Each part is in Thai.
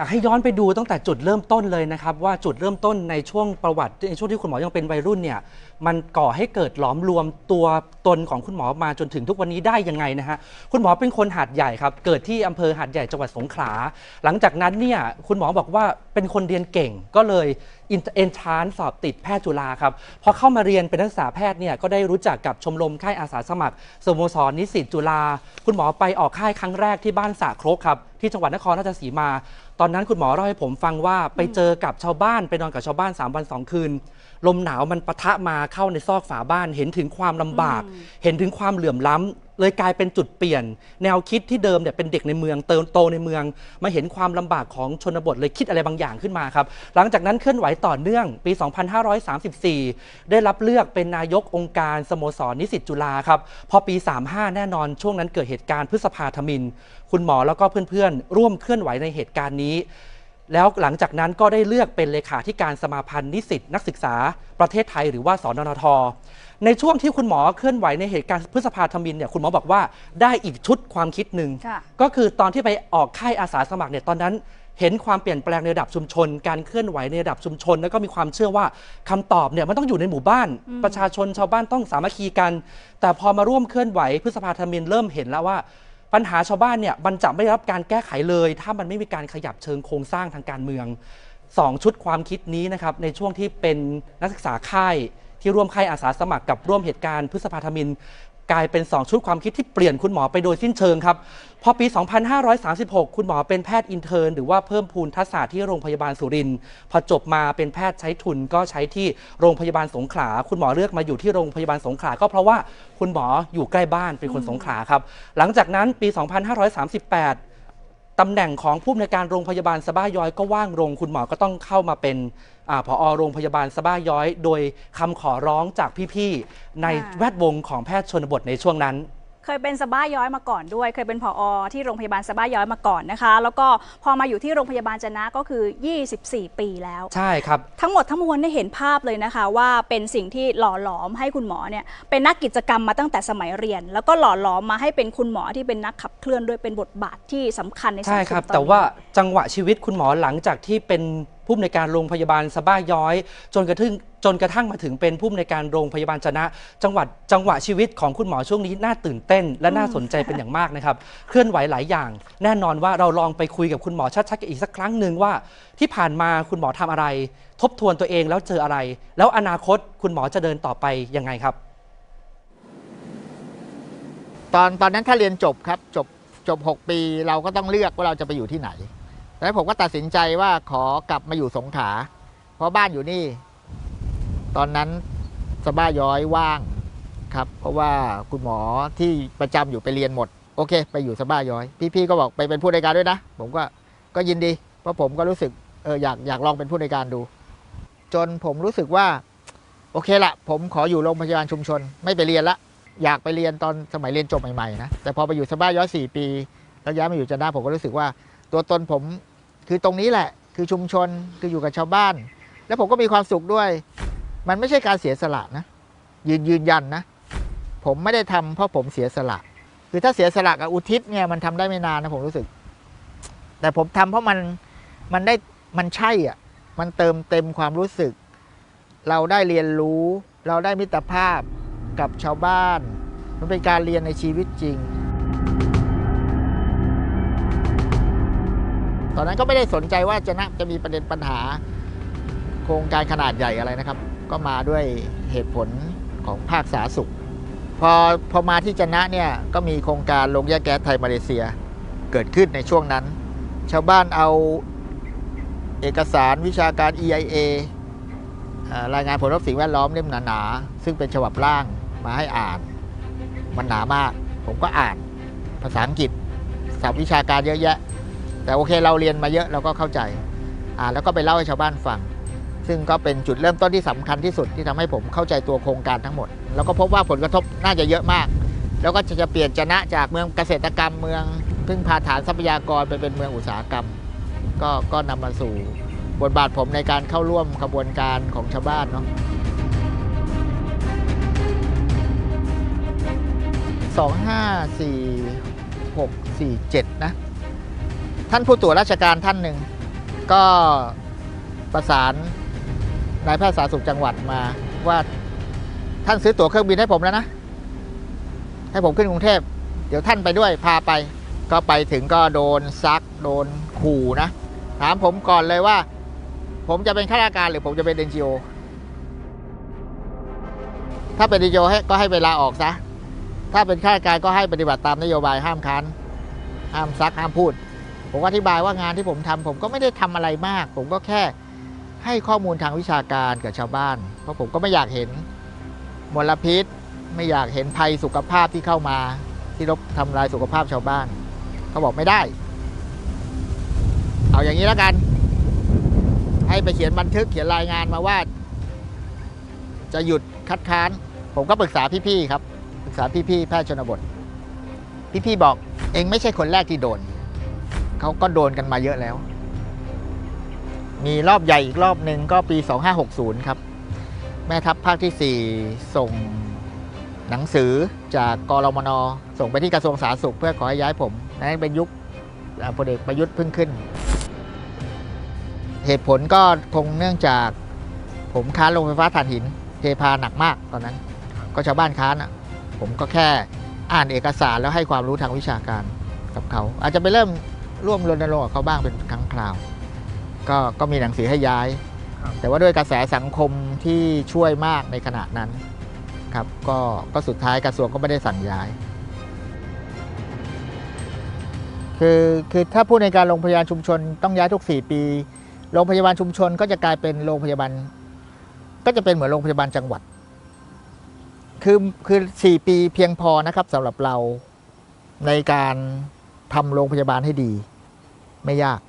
อยากให้ย้อนไปดูตั้งแต่จุดเริ่มต้นเลยนะครับ ว่าจุดเริ่มต้นในช่วงประวัติในช่วงที่คุณหมอยังเป็นวัยรุ่นเนี่ย มันก่อให้เกิดหลอมรวมตัวตนของคุณหมอมาจนถึงทุกวันนี้ได้ยังไงนะฮะคุณหมอเป็นคนหาดใหญ่ครับ เกิดที่อำเภอหาดใหญ่จังหวัดสงขลาหลังจากนั้นเนี่ยคุณหมอบอกว่าเป็นคนเรียนเก่งก็เลย เอนทรานสอบติดแพทย์จุฬาครับพอเข้ามาเรียนเป็นนักศึกษาแพทย์เนี่ยก็ได้รู้จักกับชมรมค่ายอาสาสมัครสโมสรนิสิตจุฬาคุณหมอไปออกค่ายครั้งแรกที่บ้านสระครกครับที่จังหวัดนครราชสีมา ตอนนั้นคุณหมอเล่าให้ผมฟังว่าไปเจอกับชาวบ้านไปนอนกับชาวบ้าน 3 วัน 2 คืน ลมหนาวมันปะทะมาเข้าในซอกฝาบ้าน เห็นถึงความลำบาก เห็นถึงความเหลื่อมล้ำ เลยกลายเป็นจุดเปลี่ยน แนวคิดที่เดิมเนี่ยเป็นเด็กในเมืองเติมโตในเมือง มาเห็นความลำบากของชนบทเลยคิดอะไรบางอย่างขึ้นมาครับ หลังจากนั้นเคลื่อนไหวต่อเนื่องปี 2534 ได้รับเลือกเป็นนายกองค์การสโมสรนิสิตจุฬาครับพอปี 35 แน่นอนช่วงนั้นเกิดเหตุการณ์พฤษภาธมิน คุณหมอแล้วก็เพื่อนๆ ร่วมเคลื่อนไหวในเหตุการณ์นี้แล้วหลังจากนั้นก็ได้เลือกเป็นเลขาธิการสมาพันธ์นิสิตนักศึกษาประเทศไทยหรือว่าสนนท ในช่วงที่คุณหมอเคลื่อนไหวในเหตุการณ์พฤษภาธมินเนี่ยคุณหมอบอกว่าได้อีกชุดความคิดหนึ่งค่ะ ก็คือตอนที่ไปออกค่ายอาสาสมัครเนี่ยตอนนั้น เห็นความเปลี่ยนแปลงในระดับชุมชน การเคลื่อนไหวในระดับชุมชน แล้วก็มีความเชื่อว่าคำตอบเนี่ยมันต้องอยู่ในหมู่บ้าน ประชาชนชาวบ้านต้องสามัคคีกัน แต่พอมาร่วมเคลื่อนไหวพฤษภาธมินเริ่มเห็นแล้วว่า ปัญหาชาวบ้านเนี่ยมันจะไม่ได้รับการแก้ไขเลย ถ้ามันไม่มีการขยับเชิงโครงสร้างทางการเมืองสองชุดความคิดนี้นะครับในช่วงที่เป็นนักศึกษาค่าย ที่ร่วมค่ายอาสาสมัครกับร่วมเหตุการณ์พฤษภาธมิน กลายเป็น 2 ชุดความคิดที่เปลี่ยนคุณหมอไปโดยสิ้นเชิงครับ พอปี 2536 คุณหมอเป็นแพทย์อินเทอร์นหรือว่าเพิ่มพูนทักษะที่โรงพยาบาลสุรินทร์พอจบมาเป็นแพทย์ใช้ทุนก็ใช้ที่โรงพยาบาลสงขลา คุณหมอเลือกมาอยู่ที่โรงพยาบาลสงขลาก็เพราะว่าคุณหมออยู่ใกล้บ้านเป็นคนสงขลาครับ หลังจากนั้นปี 2538 ตำแหน่งของผู้อำนวยการโรงพยาบาลสะบ้าย้อยก็ว่างลงคุณหมอก็ต้องเข้ามาเป็นอาผอโรงพยาบาลสะบ้าย้อย โดยคำขอร้องจากพี่ๆในค่ะแวดวงของแพทย์ชนบทในช่วงนั้น เคยเป็นสะบ้าย้อยมาก่อนด้วย เคยเป็นผอที่โรงพยาบาลสะบ้าย้อยมาก่อนนะคะ แล้วก็พอมาอยู่ที่โรงพยาบาลจะนะก็คือ 24 ปีแล้ว ใช่ครับ ทั้งหมดทั้งมวลได้เห็นภาพเลยนะคะ ว่าเป็นสิ่งที่หล่อหลอมให้คุณหมอเนี่ยเป็นนักกิจกรรมมาตั้งแต่สมัยเรียน แล้วก็หล่อหลอมมาให้เป็นคุณหมอที่เป็นนักขับเคลื่อนด้วยเป็นบทบาทที่สำคัญในสังใช่คมครับตอนนี้แต่ว่าจังหวะชีวิตคุณหมอหลังจากที่เป็น ผู้อำนวยการโรงพยาบาลสะบ้าย้อย จนกระทั่งจนกระทั่งมาถึงเป็นผู้อำนวยการโรงพยาบาลจนะ จังหวัดจังหวะชีวิตของคุณหมอช่วงนี้น่าตื่นเต้น และน่าสนใจเป็นอย่างมากนะครับ เคลื่อนไหวหลายอย่าง แน่นอนว่าเราลองไปคุยกับคุณหมอชัดๆกันอีกสักครั้งหนึ่งว่า ที่ผ่านมาคุณหมอทำอะไร ทบทวนตัวเองแล้วเจออะไร แล้วอนาคตคุณหมอจะเดินต่อไปยังไงครับ ตอนตอนนั้นถ้าเรียนจบครับจบจบ 6 ปีเราก็ต้องเลือกว่าเราจะไปอยู่ที่ไหน แล้วผมก็ตัดสินใจว่าขอกลับมาอยู่สงขลาเพราะบ้านอยู่นี่ ตอนนั้นสบ้าย้อยว่างครับ เพราะว่าคุณหมอที่ประจำอยู่ไปเรียนหมด โอเค ไปอยู่สบ้าย้อย พี่ๆก็บอกไปเป็นผู้ในการด้วยนะ ผมก็ก็ยินดี เพราะผมก็รู้สึกเอออยากอยากลองเป็นผู้ในการดู จนผมรู้สึกว่า โอเคละผมขออยู่โรงพยาบาลชุมชน ไม่ไปเรียนละอยากไปเรียนตอนสมัยเรียนจบใหม่ๆนะแต่พอไปอยู่สบ้าย้อยสี่ปี แล้วย้ายมาอยู่จันทาผมก็รู้สึกว่า ตัวตนผม คือตรงนี้แหละ คือชุมชนคืออยู่กับชาวบ้าน แล้วผมก็มีความสุขด้วย มันไม่ใช่การเสียสละนะ ยืนยืนยันนะ ผมไม่ได้ทำเพราะผมเสียสละ คือถ้าเสียสละกับอุทิศเนี่ยมันทำได้ไม่นานนะผมรู้สึก แต่ผมทำเพราะมันมันได้มันใช่อะ มันเติมเต็มความรู้สึก เราได้เรียนรู้ เราได้มิตรภาพกับชาวบ้าน มันเป็นการเรียนในชีวิตจริง ตอนนั้นก็ไม่ได้สนใจว่าจะนะจะมีประเด็นปัญหา โครงการขนาดใหญ่อะไรนะครับ ก็มาด้วยเหตุผลของภาคสาธารณสุข พอพอมาที่จะนะเนี่ยก็มีโครงการลงแยกแก๊สไทยมาเลเซียเกิดขึ้นในช่วงนั้น ชาวบ้านเอาเอกสารวิชาการ EIA เอ่อรายงานผลลัพธ์สิ่งแวดล้อมเล่มหนาๆ ซึ่งเป็นฉบับร่างมาให้อ่าน มันหนามาก ผมก็อ่านภาษาอังกฤษศัพท์วิชาการเยอะแยะ แต่โอเคเราเรียนมาเยอะเราก็เข้าใจอ่าแล้วก็ไปเล่าให้ชาวบ้านฟัง ซึ่งก็เป็นจุดเริ่มต้นที่สำคัญที่สุดที่ทำให้ผมเข้าใจตัวโครงการทั้งหมด แล้วก็พบว่าผลกระทบน่าจะเยอะมาก แล้วก็จะเปลี่ยนจะนะจากเมืองเกษตรกรรมเมืองพึ่งพาฐานทรัพยากรไปเป็นเมืองอุตสาหกรรม ก็ก็นำมาสู่บทบาทผมในการเข้าร่วมขบวนการของชาวบ้านเนาะสองห้าสี่หกสี่เจ็ดนะ ท่านผู้ตรวจราชการท่านหนึ่ง ก็ประสานนายแพทย์สาธารณสุขจังหวัดมาว่าท่านซื้อตั๋วเครื่องบินให้ผมแล้วนะ ให้ผมขึ้นกรุงเทพ เดี๋ยวท่านไปด้วยพาไป ก็ไปถึงก็โดนซัก โดนขู่นะ ถามผมก่อนเลยว่า ผมจะเป็นข้าราชการหรือผมจะเป็นเอ็นจีโอถ้าเป็นเอ็นจีโอให้ก็ให้เวลาออกซะ ถ้าเป็นข้าราชการก็ให้ปฏิบัติตามนโยบายห้ามค้านห้ามซักห้ามพูด ผมอธิบายว่างานที่ผมทำผมก็ไม่ได้ทำอะไรมาก ผมก็แค่ให้ข้อมูลทางวิชาการกับชาวบ้าน เพราะผมก็ไม่อยากเห็นมลพิษ ไม่อยากเห็นภัยสุขภาพที่เข้ามา ที่รบทำลายสุขภาพชาวบ้าน เขาบอกไม่ได้ เอาอย่างนี้แล้วกัน ให้ไปเขียนบันทึกเขียนรายงานมาว่า จะหยุดคัดค้าน ผมก็ปรึกษาพี่ๆครับ ปรึกษาพี่ๆแพทย์ชนบท พี่ๆบอกเองไม่ใช่คนแรกที่โดน เขาก็โดนกันมาเยอะแล้ว มีรอบใหญ่อีกรอบหนึ่งก็ปี 2560 ครับ แม่ทัพภาคที่ 4 ส่งหนังสือจากกรมน ส่งไปที่กระทรวงสาธารณสุขเพื่อขอให้ย้ายผมนั้นเป็นยุคพลเอกประยุทธ์เพิ่งขึ้น เหตุผลก็คงเนื่องจากผมค้านโรงไฟฟ้าถ่านหินเทพาหนักมากตอนนั้น ก็ชาวบ้านค้านอะ ผมก็แค่อ่านเอกสารแล้วให้ความรู้ทางวิชาการกับเขา อาจจะไปเริ่ม ร่วมรณรงค์กับเขาบ้างเป็นครั้งคราว ก็ก็มีหนังสือให้ย้าย แต่ว่าด้วยกระแสสังคมที่ช่วยมากในขณะนั้นครับก็ก็สุดท้ายกระทรวงก็ไม่ได้สั่งย้าย คือคือถ้าพูดในการโรงพยาบาลชุมชนต้องย้ายทุก 4 ปี โรงพยาบาลชุมชนก็จะกลายเป็นโรงพยาบาล ก็จะเป็นเหมือนโรงพยาบาลจังหวัด คือคือ 4 ปีเพียงพอนะครับสำหรับเราในการ ทำโรงพยาบาลให้ดี ไม่ยาก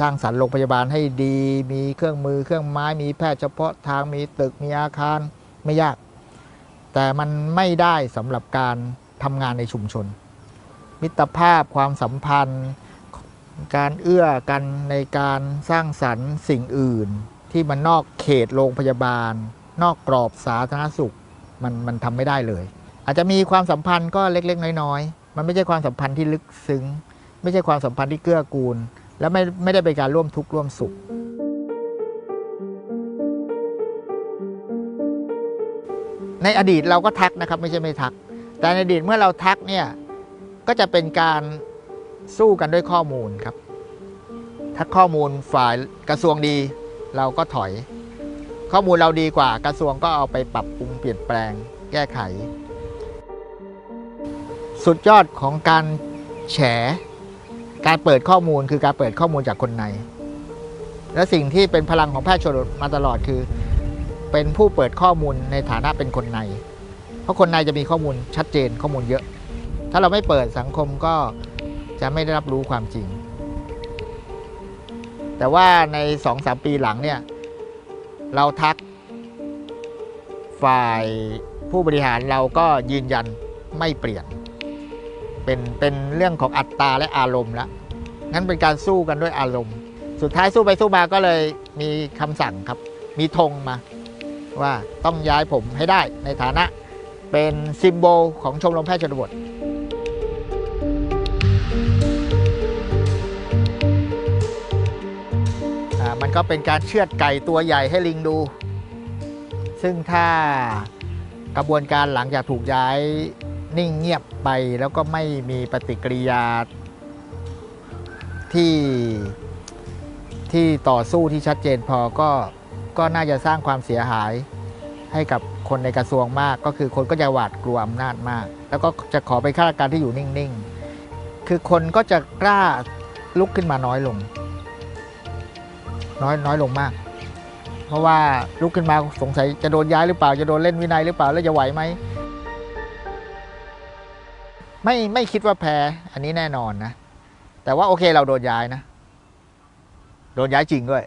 สร้างสรรค์โรงพยาบาลให้ดี มีเครื่องมือเครื่องไม้ มีแพทย์เฉพาะทางมีตึกมีอาคารไม่ยาก แต่มันไม่ได้สำหรับการทำงานในชุมชน มิตรภาพความสัมพันธ์ การเอื้อกันในการสร้างสรรค์สิ่งอื่น ที่มันนอกเขตโรงพยาบาล นอกกรอบสาธารณสุข มันมันทำไม่ได้เลย อาจจะมีความสัมพันธ์ก็เล็กๆ น้อยๆ มันไม่ใช่ความสัมพันธ์ที่ลึกซึ้ง ไม่ใช่ความสัมพันธ์ที่เกื้อกูล และไม่ไม่ได้เป็นการร่วมทุกข์ร่วมสุข ในอดีตเราก็ทักนะครับ ไม่ใช่ไม่ทัก แต่ในอดีตเมื่อเราทักเนี่ยก็จะเป็นการสู้กันด้วยข้อมูลครับ ถ้าข้อมูลฝ่ายกระทรวงดีเราก็ถอย ข้อมูลเราดีกว่ากระทรวงก็เอาไปปรับปรุงเปลี่ยนแปลง แก้ไข สุดยอดของการแฉ การเปิดข้อมูลคือการเปิดข้อมูลจากคนใน และสิ่งที่เป็นพลังของแพทย์ชนบทมาตลอดคือ เป็นผู้เปิดข้อมูลในฐานะเป็นคนใน เพราะคนในจะมีข้อมูลชัดเจนข้อมูลเยอะ ถ้าเราไม่เปิดสังคมก็จะไม่ได้รับรู้ความจริง แต่ว่าในสองสามปีหลังเนี่ยเราทัก ฝ่ายผู้บริหารเราก็ยืนยันไม่เปลี่ยน เป็นเป็นเรื่องของอัตตาและอารมณ์ละงั้นเป็นการสู้กันด้วยอารมณ์ สุดท้ายสู้ไปสู้มาก็เลยมีคำสั่งครับ มีธงมา ว่าต้องย้ายผมให้ได้ในฐานะเป็นซิมโบลของชมรมแพทย์ชนบทมันก็เป็นการเชือดไก่ตัวใหญ่ให้ลิงดู ซึ่งถ้ากระบวนการหลังจากถูกย้าย นิ่งเงียบไปแล้วก็ไม่มีปฏิกิริยาที่ที่ต่อสู้ที่ชัดเจนพอก็ก็น่าจะสร้างความเสียหายให้กับคนในกระทรวงมาก ก็คือคนก็จะหวาดกลัวอำนาจมาก แล้วก็จะขอไปข้าราชการที่อยู่นิ่งๆ คือคนก็จะกล้าลุกขึ้นมาน้อยลง น้อยน้อยลงมาก เพราะว่าลุกขึ้นมาสงสัยจะโดนย้ายหรือเปล่าจะโดนเล่นวินัยหรือเปล่าแล้วจะไหวไหม ไม่ไม่คิดว่าแพ้อันนี้แน่นอนนะ แต่ว่าโอเคเราโดนย้ายนะ โดนย้ายจริงด้วย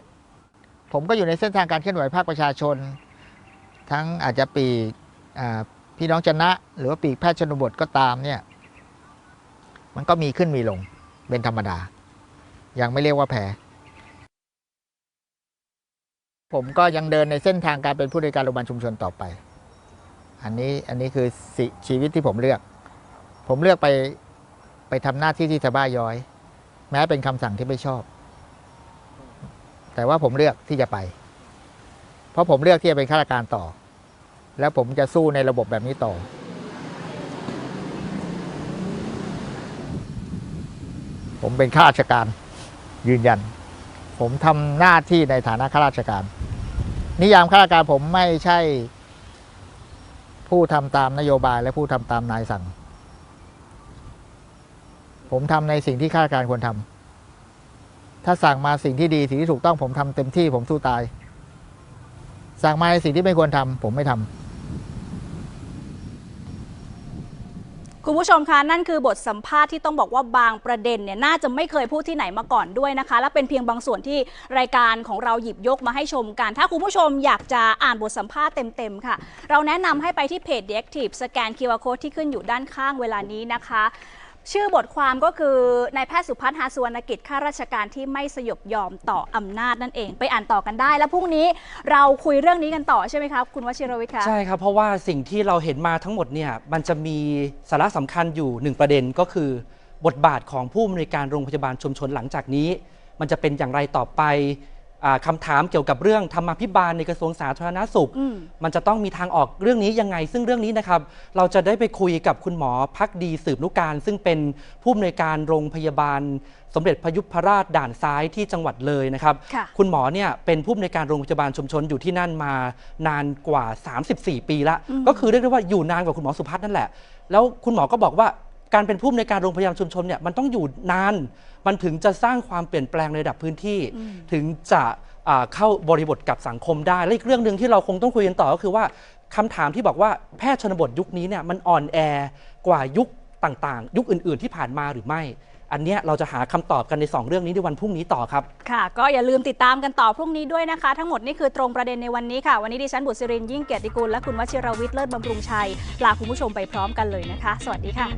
ผมก็อยู่ในเส้นทางการเคลื่อนไหวภาคประชาชน ทั้งอาจจะปีกอ่าพี่น้องจะนะ หรือว่าปีกแพทย์ชนบทก็ตามเนี่ย มันก็มีขึ้นมีลงเป็นธรรมดา ยังไม่เรียกว่าแพ้ผมก็ยังเดินในเส้นทางการเป็นผู้ในวยการโรงพยาบาลชุมชนต่อไป อันนี้อันนี้คือชีวิตที่ผมเลือก ผมเลือกไปไปทำหน้าที่ที่สบ้าย้อย แม้เป็นคำสั่งที่ไม่ชอบ แต่ว่าผมเลือกที่จะไป เพราะผมเลือกที่จะเป็นข้าราชการต่อ แล้วผมจะสู้ในระบบแบบนี้ต่อ ผมเป็นข้าราชการยืนยัน ผมทำหน้าที่ในฐานะข้าราชการ นิยามข้าราชการผมไม่ใช่ผู้ทำตามนโยบายและผู้ทำตามนายสั่ง ผมทำในสิ่งที่ข้าราชการควรทำถ้าสั่งมาสิ่งที่ดีสิ่งที่ถูกต้องผมทำเต็มที่ผมสู้ตาย สั่งมาในสิ่งที่ไม่ควรทำผมไม่ทำคุณผู้ชมคะนั่นคือบทสัมภาษณ์ที่ต้องบอกว่าบางประเด็นเนี่ยน่าจะไม่เคยพูดที่ไหนมาก่อนด้วยนะคะ และเป็นเพียงบางส่วนที่รายการของเราหยิบยกมาให้ชมกัน ถ้าคุณผู้ชมอยากจะอ่านบทสัมภาษณ์เต็มๆค่ะ เราแนะนำให้ไปที่เพจ The c t i v e สแกน QR Code ที่ขึ้นอยู่ด้านข้างเวลานี้นะคะ ชื่อบทความก็คือนายแพทย์สุพัฒน์หาสุวรรณกิจข้าราชการที่ไม่สยบยอมต่ออำนาจนั่นเอง ไปอ่านต่อกันได้ แล้วพรุ่งนี้เราคุยเรื่องนี้กันต่อใช่ไหมคะคุณวชิรวิทย์คะใช่ครับ เพราะว่าสิ่งที่เราเห็นมาทั้งหมดเนี่ยมันจะมีสาระสำคัญอยู่หนึ่งประเด็นก็คือ บทบาทของผู้อำนวยการโรงพยาบาลชุมชนหลังจากนี้ มันจะเป็นอย่างไรต่อไป คำถามเกี่ยวกับเรื่องธรรมาภิบาลในกระทรวงสาธารณสุขอืมมันจะต้องมีทางออกเรื่องนี้ยังไง ซึ่งเรื่องนี้นะครับ เราจะได้ไปคุยกับคุณหมอพักดีสืบนุการ ซึ่งเป็นผู้อำนวยการโรงพยาบาล สมเด็จพยุพราชด่านซ้ายที่จังหวัดเลยนะครับค่ะคุณหมอเนี่ยเป็นผู้อำนวยการโรงพยาบาลชุมชนอยู่ที่นั่นมานานกว่า 34 ปีละอืมก็คือเรียกได้ว่าอยู่นานกว่าคุณหมอสุพัฒน์นั่นแหละ แล้วคุณหมอก็บอกว่าการเป็นผู้อำนวยการโรงพยาบาลชุมชนเนี่ยมันต้องอยู่นาน มันถึงจะสร้างความเปลี่ยนแปลงในระดับพื้นที่ ถึงจะอ่าเข้าบริบทกับสังคมได้และอีกเรื่องหนึ่งที่เราคงต้องคุยกันต่อก็คือว่าคำถามที่บอกว่าแพทย์ชนบทยุคนี้เนี่ยมันอ่อนแอกว่ายุคต่างๆ ยุคอื่น ๆ ที่ผ่านมาหรือไม่อันเนี้ยเราจะหาคำตอบกันในสองเรื่องนี้ในวันพรุ่งนี้ต่อครับ ค่ะ ก็อย่าลืมติดตามกันต่อพรุ่งนี้ด้วยนะคะ ทั้งหมดนี่คือตรงประเด็นในวันนี้ค่ะ วันนี้ดิฉันบุษรินยิ่งเกียรติกุลและคุณวชิรวิทย์เลิศบำรุงชัยลาคุณผู้ชมไปพร้อมกันเลยนะคะ สวัสดีค่ะ